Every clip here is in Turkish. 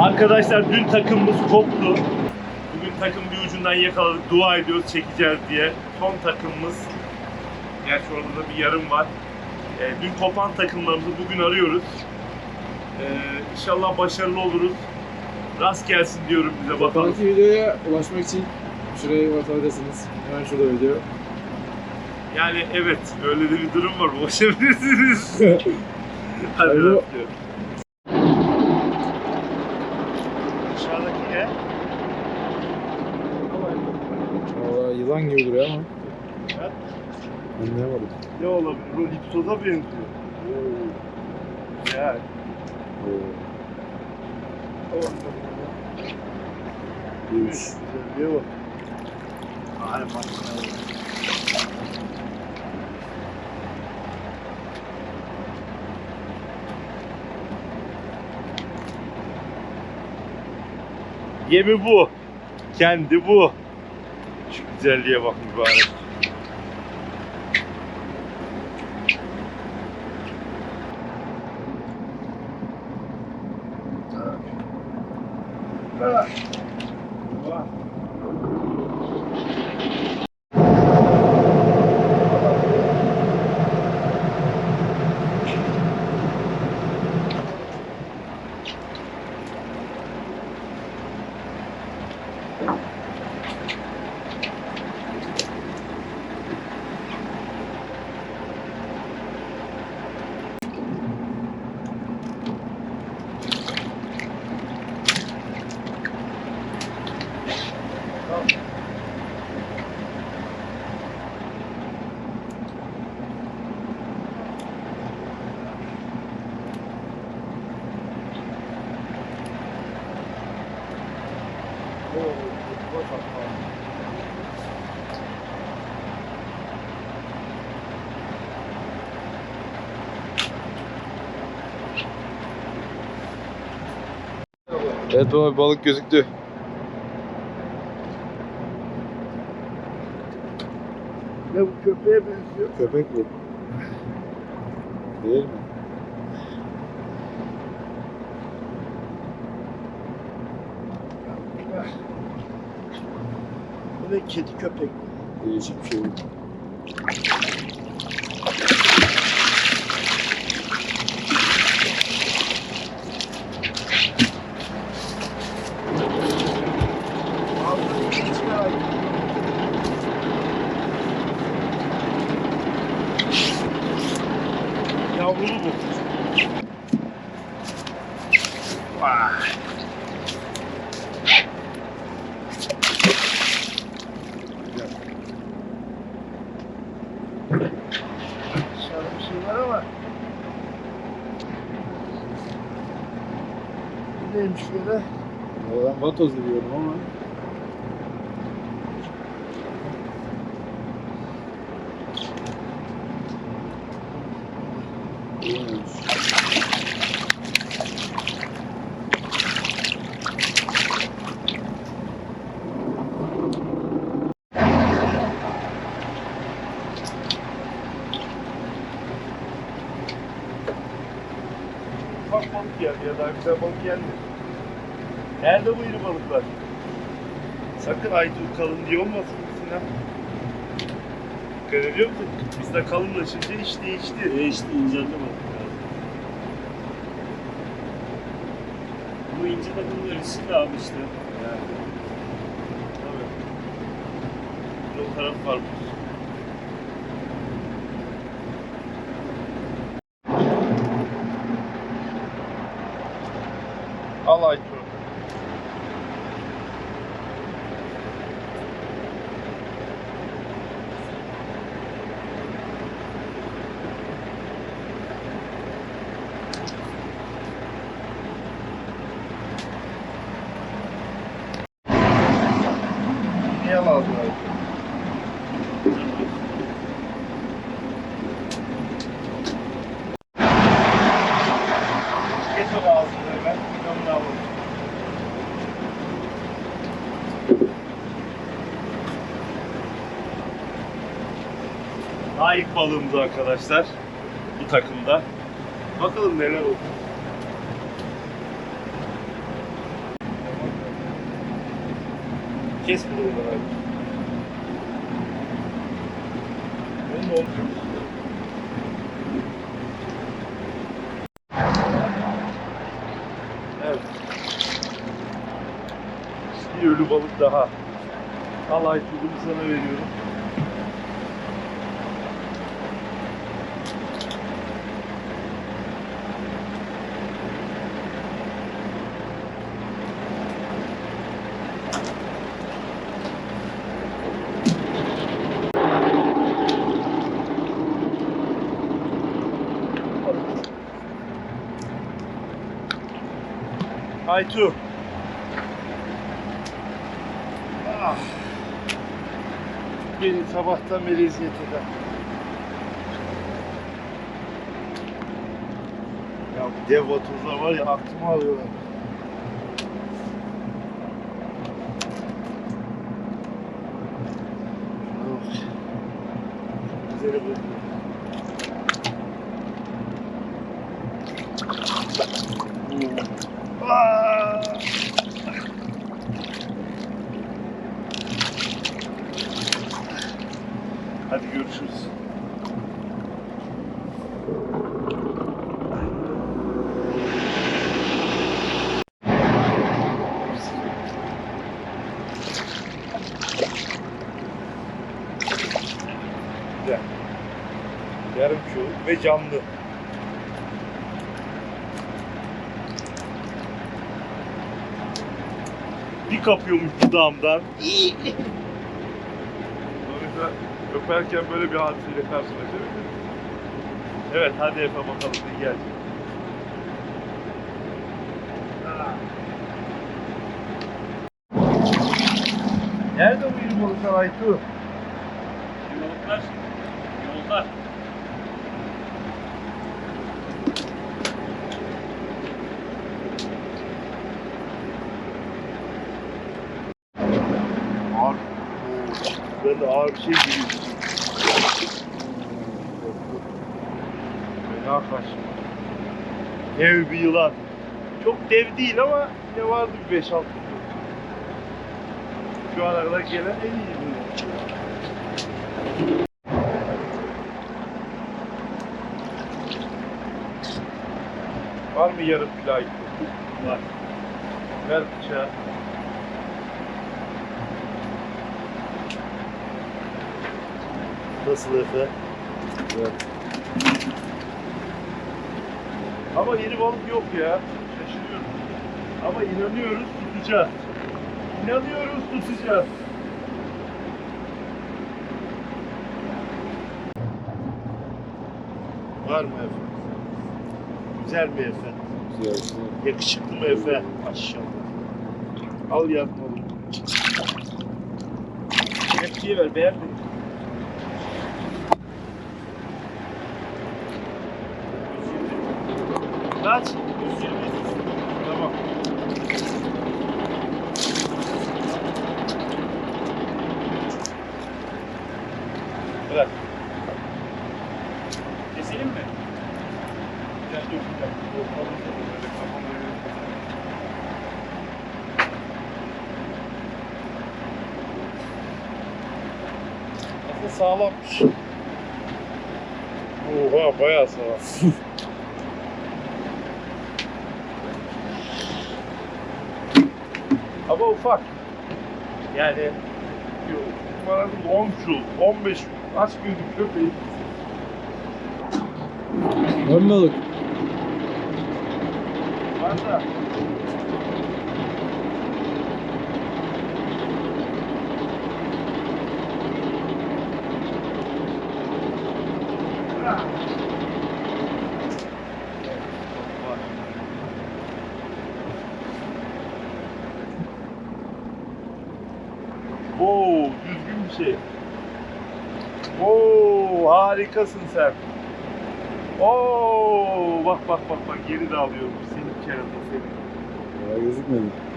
Arkadaşlar dün takımımız koptu. Bugün takım bir ucundan yakaladık. Dua ediyoruz çekeceğiz diye. Son takımımız. Gerçi orada da bir yarım var. Ee, dün kopan takımlarımızı bugün arıyoruz. Ee, inşallah başarılı oluruz. Rast gelsin diyorum bize bakalım. Sonraki videoya ulaşmak için şuraya bakabilirsiniz. Hemen şurada video. Yani evet öyle de bir durum var. Ulaşabilirsiniz. Hadi rast. Aşağıdaki ne? Yılan gibi duruyor ama. Ha? Anlayamadım. Ne olabilir? O Liptoz'a benziyor. Ya. Büyümüş. Güzelliğe bak. Ay maşallah. Yemi bu. Kendi bu. Şu güzelliğe bak mübarek. Evet baba balık gözüktü. Ne bu köpeğe benziyor? Köpek bu. Değil mi? Ne kedi köpek? Değişik bir şey bu. Yavrulu bu. Vay. Aşağıda bir şey var ama. Bu neymiş böyle? Valla ben vatoz diyorum ama. Bilmiyormuş. Ufak balık geldi ya daha güzel balık geldi. Nerede bu iri balıklar? Sakın aydır kalın diye olmasın Sinan. Dikkat ediyor musun? Bizde kalınlaşınca iş değişti. Değişti, inceldi biraz. Bu ince takımda riskli abi işte. Yani. Tabii. Bir o taraf var. Daha ilk balığımız arkadaşlar bu takımda. Bakalım neler olacak. Kes bunu buradan abi. Evet. Bir ölü balık daha. Al ayçiçeğimi sana veriyorum. Aytu. Ah. Beni sabahtan beri eziyet eder. Ya dev vatozlar var ya aklımı alıyorlar. Şuna bak. Güzeli bu. Aa! Hadi görüşürüz. Güzel. Yarım kilo ve canlı. Bir kapıyormuş dudağımdan. Sonuçta öperken böyle bir hadiseyle karşılaşabiliriz. Evet hadi Efe bakalım ne gelecek. Nerede bu balıklar Aytu? Ben de ağır bir şey gibi. Fena kaç. Dev bir yılan. Çok dev değil ama ne vardı bir 5-6 kilo. Şu ana kadar gelen en iyi bu. Var mı yarım ayıp? Var. Ver bıçağı. Nasıl Efe? Evet. Ama yeni balık yok ya. Şaşırıyorum. Ama inanıyoruz tutacağız. İnanıyoruz tutacağız. Var mı Efe? Güzel mi Efe? Güzel, güzel. Yakışıklı mı Efe? Maşallah. Al yatma oğlum. Kepçeyi ver beğendin. Kaç? 120. Tamam. Bırak. Keselim mi? Gel dur. Aslında sağlammış. Oha bayağı sağlam. Ama ufak. Yani umarım 10 kilo, 15 kilo. Aç günlük köpeği. Mı balık? Var da. Oo, düzgün bir şey. Oo, harikasın sen. Oo, bak bak bak bak geri de alıyorum. Senin kenarında senin. Ya gözükmedi.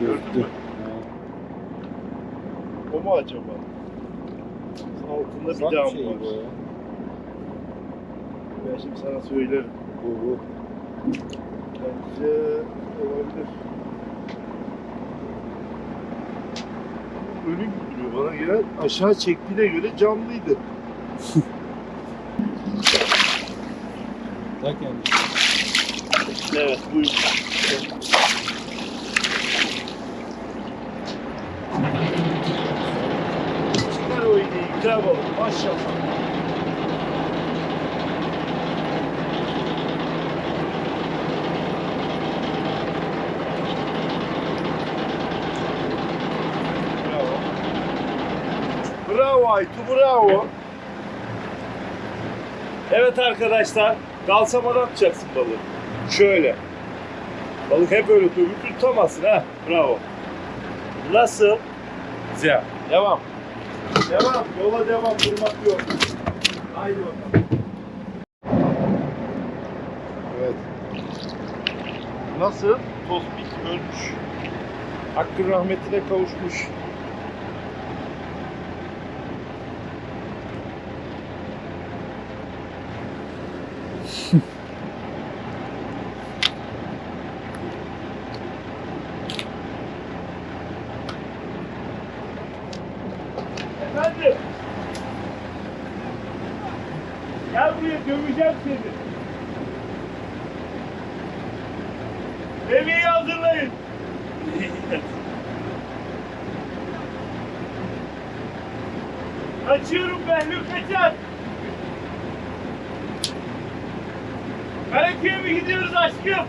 Gördün mü? Ha. O mu acaba? Sap bir var. bu ya. Ben şimdi sana söylerim. Bu bu. Bence olabilir. Ölü gibi duruyor bana göre. Aşağı çektiğine göre canlıydı. Tak yani. Evet buyur. Çıkar o iğneyi güzel balık maşallah. Bravo. Bravo Aytu bravo. Evet arkadaşlar, kalsamadan atacaksın balığı. Şöyle. Balık hep öyle tutuyor. Tutamazsın ha. Bravo. Nasıl? Güzel. Devam. Devam. Yola devam. Durmak yok. Haydi bakalım. Evet. Nasıl? Tospik ölmüş. Hakkın rahmetine kavuşmuş. Efendim. Gel buraya döveceğim seni. Bebeği hazırlayın. Kaçıyorum ben Lükaçar. Karaköy'e mi gidiyoruz aşkım?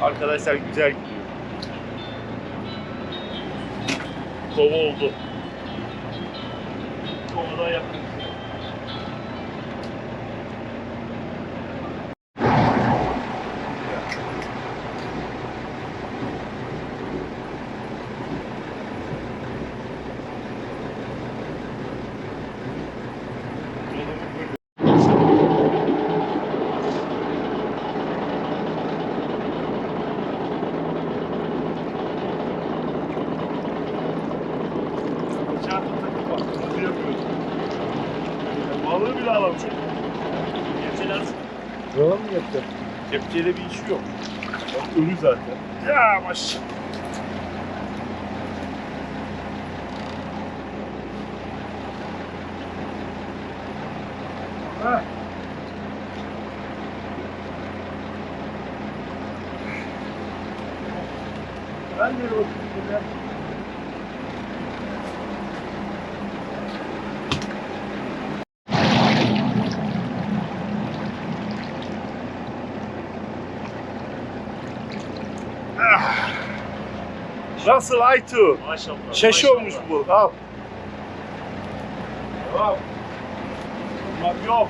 Arkadaşlar güzel gidiyor. Kova oldu. Kovada yakın. Ölü zaten. Ya maşallah. Heh. Ben de Nasıl Aytu? Maşallah. Şaş maşallah. olmuş bu. Al. Tamam. Bak yok.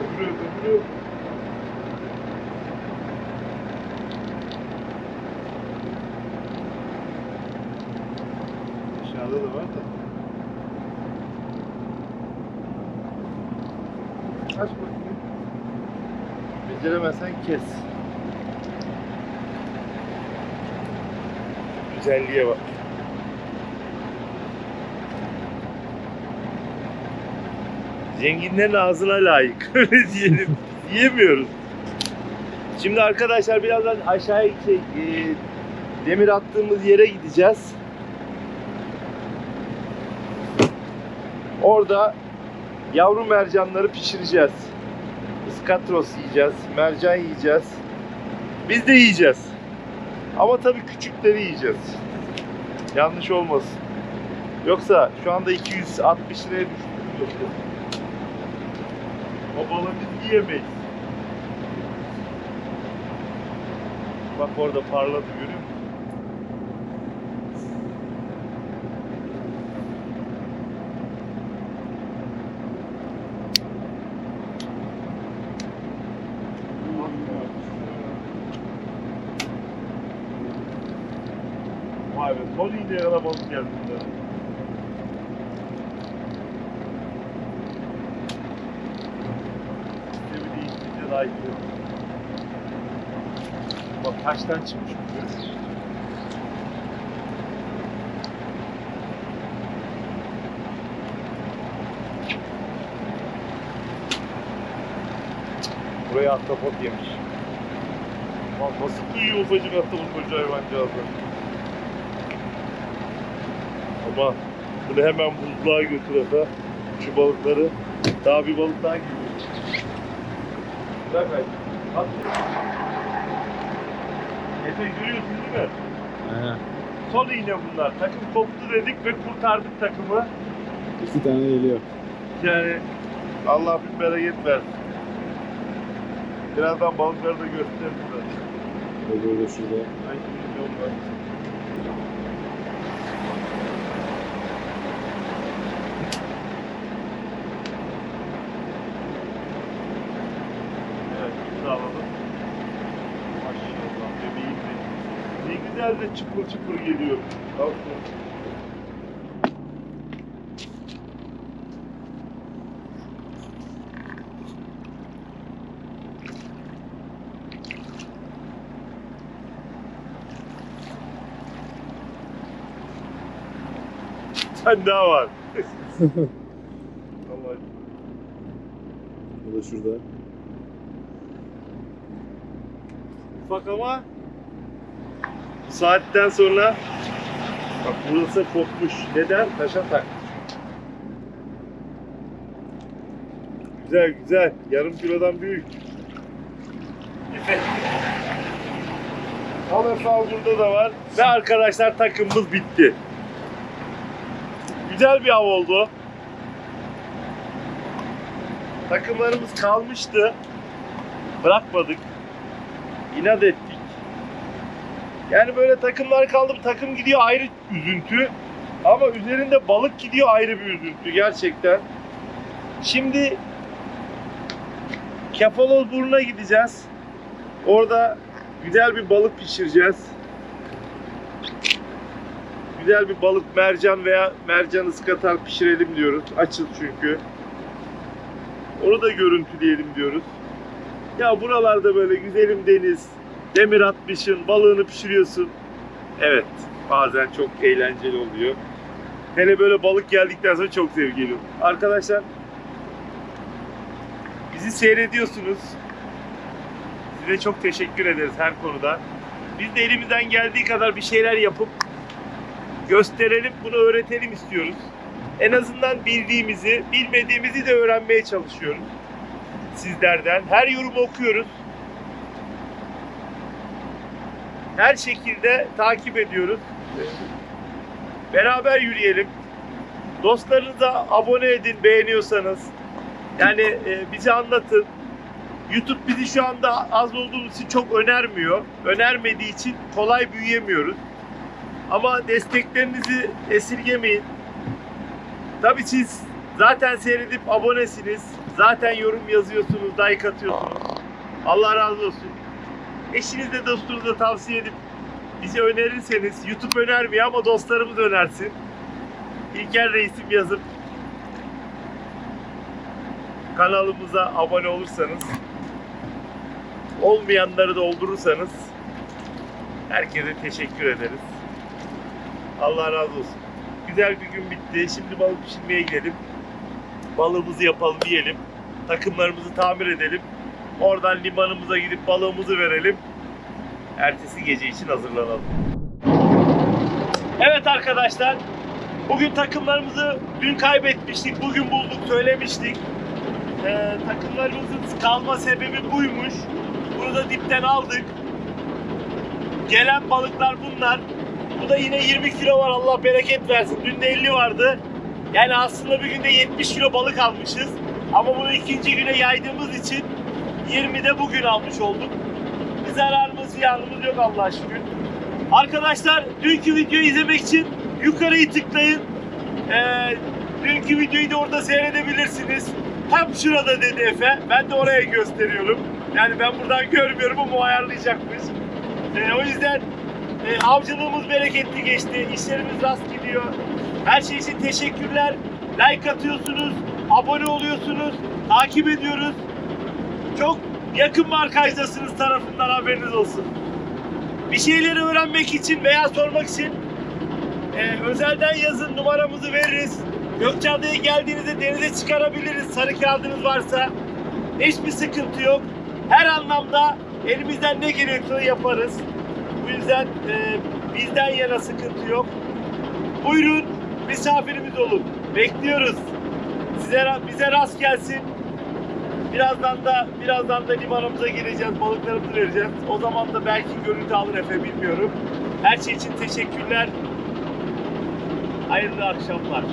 Öbürü, öbürü. Aşağıda da var da. Aç bakayım. Beceremezsen kes. Güzelliğe bak. Zenginlerin ağzına layık. Öyle diyelim. Yiyemiyoruz. Şimdi arkadaşlar birazdan aşağıya şey, e, demir attığımız yere gideceğiz. Orada yavru mercanları pişireceğiz. Iskatros yiyeceğiz, mercan yiyeceğiz. Biz de yiyeceğiz. Ama tabii küçükleri yiyeceğiz. Yanlış olmasın. Yoksa şu anda 260 liraya düştü. O balığı biz yiyemeyiz. Bak orada parladı görüyor musun? Abi. Son iğne yana balık geldi. İşte bir değişince daha iyi. Bak taştan çıkmış bu. Buraya ahtapot yemiş. Lan nasıl duyuyor ufacık ahtapot koca hayvancağızı. Ama bunu hemen buzluğa götür Efe. Şu balıkları. Daha bir balık daha geliyor. Bırak haydi. At. Efe görüyorsun değil mi? He. Son iğne bunlar. Takım koptu dedik ve kurtardık takımı. İki tane geliyor. Yani Allah bin bereket versin. Birazdan balıkları da gösteririz de şurada. Ay, milyon var. Evet, bunu da alalım. Maşallah bebeğim benim. Ne güzel de çıpır çıpır geliyor. Aferin. Sen daha var. Allah Bu da şurada. ufak ama saatten sonra bak burası kopmuş. Neden? Taşa tak. Güzel güzel. Yarım kilodan büyük. Al Efe al burada da var. Ve arkadaşlar takımımız bitti. Güzel bir av oldu. Takımlarımız kalmıştı. Bırakmadık. İnat ettik. Yani böyle takımlar kaldı. Takım gidiyor ayrı üzüntü. Ama üzerinde balık gidiyor ayrı bir üzüntü gerçekten. Şimdi Kefaloz Burnu'na gideceğiz. Orada güzel bir balık pişireceğiz. Güzel bir balık mercan veya mercan ıskatar pişirelim diyoruz. Açıl çünkü. Onu da görüntüleyelim diyoruz. Ya buralarda böyle güzelim deniz, demir atmışsın, balığını pişiriyorsun. Evet, bazen çok eğlenceli oluyor. Hele böyle balık geldikten sonra çok zevk. Arkadaşlar, bizi seyrediyorsunuz. Size çok teşekkür ederiz her konuda. Biz de elimizden geldiği kadar bir şeyler yapıp gösterelim, bunu öğretelim istiyoruz. En azından bildiğimizi, bilmediğimizi de öğrenmeye çalışıyoruz sizlerden. Her yorumu okuyoruz. Her şekilde takip ediyoruz. Beraber yürüyelim. Dostlarınıza abone edin beğeniyorsanız. Yani e, bizi anlatın. YouTube bizi şu anda az olduğumuz için çok önermiyor. Önermediği için kolay büyüyemiyoruz. Ama desteklerinizi esirgemeyin. Tabii siz zaten seyredip abonesiniz. Zaten yorum yazıyorsunuz, like atıyorsunuz. Allah razı olsun. Eşinizle dostunuza tavsiye edip bizi önerirseniz, YouTube önermiyor ama dostlarımız önersin. İlker Reis'im yazıp kanalımıza abone olursanız, olmayanları da oldurursanız herkese teşekkür ederiz. Allah razı olsun. Güzel bir gün bitti. Şimdi balık pişirmeye gidelim balığımızı yapalım, yiyelim. Takımlarımızı tamir edelim. Oradan limanımıza gidip balığımızı verelim. Ertesi gece için hazırlanalım. Evet arkadaşlar. Bugün takımlarımızı dün kaybetmiştik. Bugün bulduk, söylemiştik. Ee, takımlarımızın kalma sebebi buymuş. Bunu da dipten aldık. Gelen balıklar bunlar. Bu da yine 20 kilo var Allah bereket versin. Dün de 50 vardı. Yani aslında bir günde 70 kilo balık almışız. Ama bunu ikinci güne yaydığımız için 20 de bugün almış olduk. Bir zararımız ziyanımız yok Allah'a şükür. Arkadaşlar dünkü videoyu izlemek için yukarıyı tıklayın. Ee, dünkü videoyu da orada seyredebilirsiniz. Tam şurada dedi Efe. Ben de oraya gösteriyorum. Yani ben buradan görmüyorum ama o ayarlayacakmış. Ee, o yüzden E, avcılığımız bereketli geçti. İşlerimiz rast gidiyor. Her şey için teşekkürler. Like atıyorsunuz, abone oluyorsunuz, takip ediyoruz. Çok yakın markajdasınız tarafından haberiniz olsun. Bir şeyleri öğrenmek için veya sormak için e, özelden yazın numaramızı veririz. Gökçeada'ya geldiğinizde denize çıkarabiliriz sarı kağıdınız varsa. Hiçbir sıkıntı yok. Her anlamda elimizden ne gerekiyorsa yaparız. Bu yüzden e, bizden yana sıkıntı yok. Buyurun misafirimiz olun. Bekliyoruz. Size bize rast gelsin. Birazdan da birazdan da limanımıza gireceğiz, balıklarımızı vereceğiz. O zaman da belki görüntü alır Efe bilmiyorum. Her şey için teşekkürler. Hayırlı akşamlar.